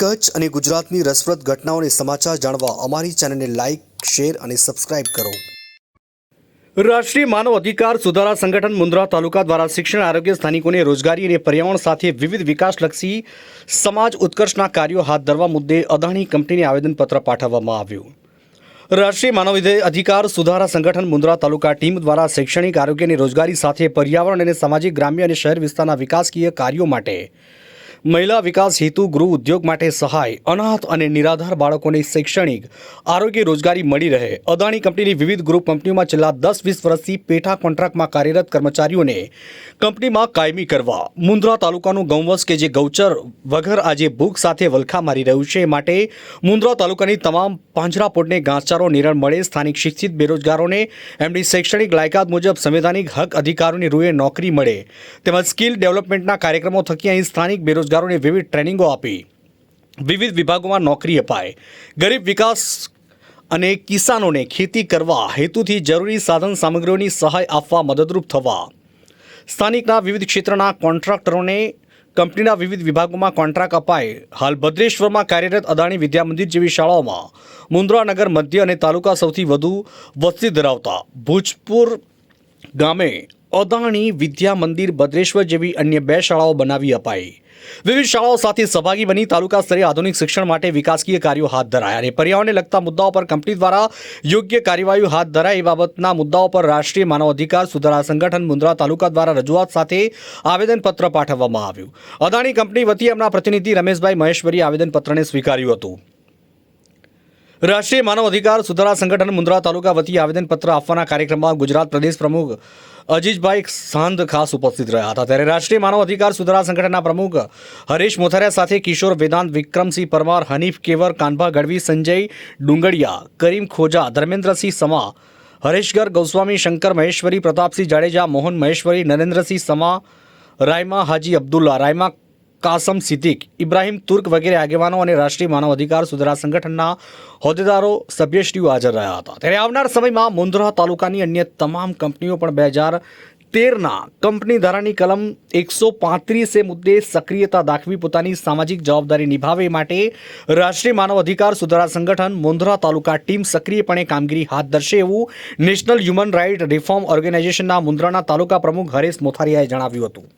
કચ્છ અને ગુજરાતની રસપ્રદ ઘટનાઓને સમાચાર જાણવા અમારી ચેનલને લાઇક શેર અને સબસ્ક્રાઇબ કરો. રાષ્ટ્રીય માનવ અધિકાર સુધારા સંગઠન મુન્દ્રા તાલુકા દ્વારા શિક્ષણ આરોગ્ય સ્થાનિકોને રોજગારી અને પર્યાવરણ સાથે વિવિધ વિકાસલક્ષી સમાજ ઉત્કર્ષના કાર્યો હાથ ધરવા મુદ્દે અદાણી કંપનીને આવેદનપત્ર પાઠવવામાં આવ્યું. રાષ્ટ્રીય માનવ અધિકાર સુધારા સંગઠન મુન્દ્રા તાલુકા ટીમ દ્વારા શૈક્ષણિક આરોગ્ય અને રોજગારી સાથે પર્યાવરણ અને સામાજિક ગ્રામ્ય અને શહેર વિસ્તારના વિકાસકીય કાર્યો માટે મહિલા વિકાસ હેતુ ગૃહ ઉદ્યોગ માટે સહાય, અનાથ અને નિરાધાર બાળકોને શૈક્ષણિક આરોગ્ય રોજગારી મળી રહે. અદાણી કંપનીની વિવિધ ગ્રુપ કંપનીઓમાં છેલ્લા દસ વીસ વર્ષથી પેટા કોન્ટ્રાક્ટમાં કાર્યરત કર્મચારીઓને કંપનીમાં કાયમી કરવા. મુન્દ્રા તાલુકાનું ગૌવંશ કે જે ગૌચર વગર આજે ભૂખ સાથે વલખા મારી રહ્યું છે માટે મુન્દ્રા તાલુકાની તમામ પાંજરાપોળને ઘાસચારો નિરણ મળે. સ્થાનિક શિક્ષિત બેરોજગારોને એમની શૈક્ષણિક લાયકાત મુજબ સંવૈધાનિક હક અધિકારોની રૂએ નોકરી મળે. તેમજ સ્કિલ ડેવલપમેન્ટના કાર્યક્રમો થકી અહીં સ્થાનિક બેરોજગારોને વિવિધ ટ્રેનિંગો આપી. વિવિધ વિભાગોમાં નોકરી અપાય ગરીબ વિકાસ અને કિસાનોને ખેતી કરવા હેતુથી જરૂરી સાધન સામગ્રીઓની સહાય આપવા મદદરૂપ થવા. સ્થાનિકના વિવિધ ક્ષેત્રના કોન્ટ્રાક્ટરોને કંપનીના વિવિધ વિભાગોમાં કોન્ટ્રાક્ટ અપાય હાલ ભદ્રેશ્વરમાં કાર્યરત અદાણી વિદ્યામંદિર જેવી શાળાઓમાં મુન્દ્રા નગર મધ્ય અને તાલુકા સૌથી વધુ વસ્તી ધરાવતા ભુજપુર ગામે અદાણી વિદ્યામંદિર ભદ્રેશ્વર જેવી અન્ય બે શાળાઓ બનાવી અપાઈ. વિવિધ શાળાઓ સાથે સહભાગી બની તાલુકા સ્તરે આધુનિક શિક્ષણ માટે વિકાસકીય કાર્યો હાથ ધરાયા અને પર્યાવરણને લગતા મુદ્દાઓ પર કંપની દ્વારા યોગ્ય કાર્યવાહીઓ હાથ ધરાય એ બાબતના મુદ્દાઓ પર રાષ્ટ્રીય માનવ અધિકાર સુધારા સંગઠન મુન્દ્રા તાલુકા દ્વારા રજૂઆત સાથે આવેદનપત્ર પાઠવવામાં આવ્યું. અદાણી કંપની વતી એમના પ્રતિનિધિ રમેશભાઈ મહેશ્વરી આવેદનપત્રને સ્વીકાર્યું હતું. રાષ્ટ્રીય માનવ અધિકાર સુધારા સંગઠન મુન્દ્રા તાલુકા વતી આવેદનપત્ર આપવાના કાર્યક્રમમાં ગુજરાત પ્રદેશ પ્રમુખ અજીજભાઈ સાંધ ખાસ ઉપસ્થિત રહ્યા હતા. ત્યારે રાષ્ટ્રીય માનવ અધિકાર સુધારા સંગઠનના પ્રમુખ હરીશ મોથરિયા સાથે કિશોર વેદાંત વિક્રમસિંહ પરમાર, હનીફ કેવર, કાનભા ગઢવી, સંજય ડુંગડિયા કરીમ ખોજા, ધર્મેન્દ્રસિંહ સમા, હરેશગર ગૌસ્વામી, શંકર મહેશ્વરી, પ્રતાપસિંહ જાડેજા, મોહન મહેશ્વરી, નરેન્દ્રસિંહ સમા, રાયમા હાજી અબ્દુલ્લા, રાયમા કાસમ સિદ્દીક, ઇબ્રાહીમ તુર્ક વગેરે આગેવાનો અને રાષ્ટ્રીય માનવ અધિકાર સુધારા સંગઠનના હોદ્દેદારો, સભ્યશ્રીઓ હાજર રહ્યા હતા. ત્યારે આવનાર સમયમાં મુન્દ્રા તાલુકાની અન્ય તમામ કંપનીઓ પણ બે હજાર તેરના કંપની ધારાની કલમ એકસો પાંત્રીસે મુદ્દે સક્રિયતા દાખવી પોતાની સામાજિક જવાબદારી નિભાવે માટે રાષ્ટ્રીય માનવ અધિકાર સુધારા સંગઠન મુન્દ્રા તાલુકા ટીમ સક્રિયપણે કામગીરી હાથ ધરશે એવું નેશનલ હ્યુમન રાઇટ રિફોર્મ ઓર્ગેનાઇઝેશનના મુન્દ્રાના તાલુકા પ્રમુખ હરેશ મોથારિયાએ જણાવ્યું હતું.